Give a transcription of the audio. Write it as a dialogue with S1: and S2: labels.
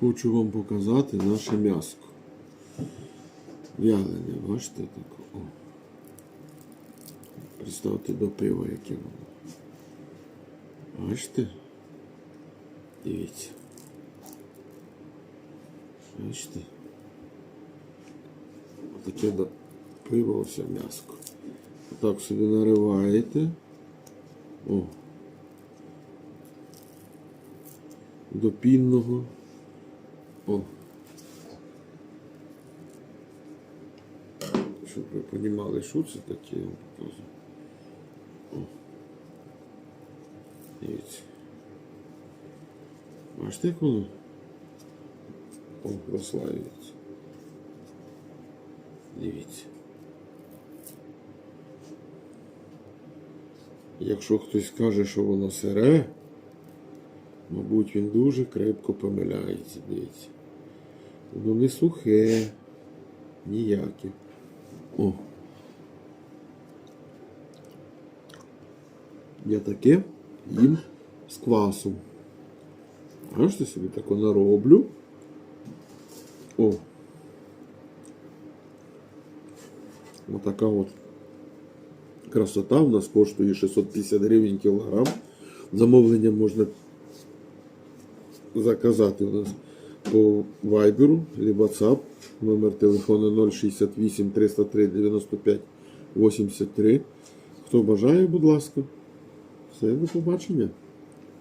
S1: Хочу вам показати наше м'яско. Вялене, бачите так. О. Представте до пива, яке воно. Бачите? Дивіться. Бачите? Отаке до пива ось м'яско. Отак собі нариваєте. О. До пінного. О. Щоб ви розуміли, що це таке, я вам показую. О. Дивіться. Бачите, воно? О, розслаюється. Дивіться. Якщо хтось каже, що воно сире, мабуть, він дуже крепко помиляється, дивіться. Воно не сухе, ніяке. О. Я таке їм з квасом. Бачите собі тако нароблю. О. Отака от красота у нас коштує 650 гривень кілограм. Замовлення можна заказати у нас по Viber, либо WhatsApp, номер телефону 068 303 95 83. Хто бажає, будь ласка. Все, до побачення.